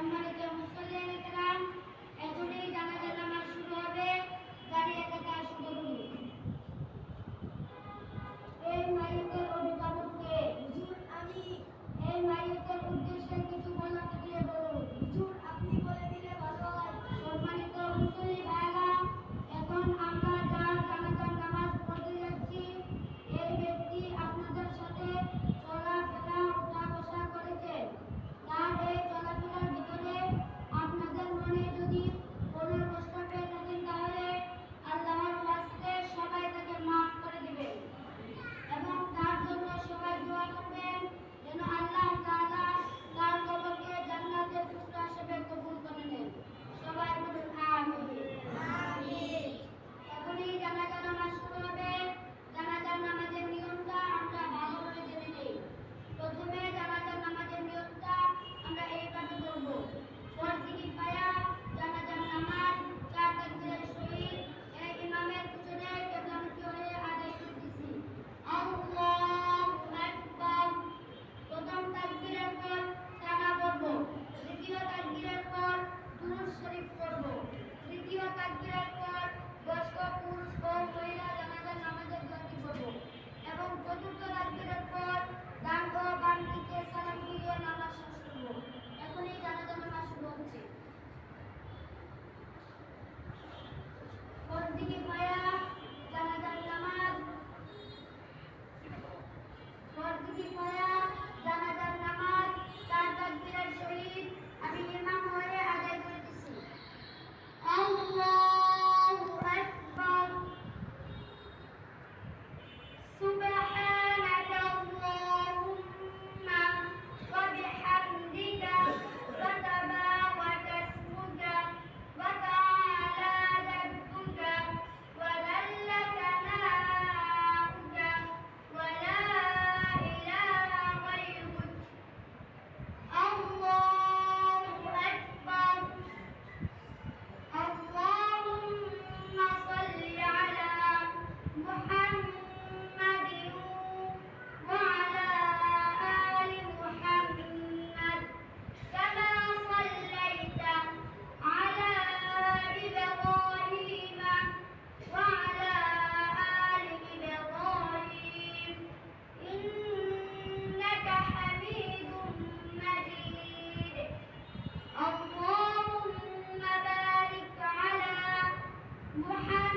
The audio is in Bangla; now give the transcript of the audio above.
সম্মানিত মুসল্লিয়ান একরাম এজন্য ضحى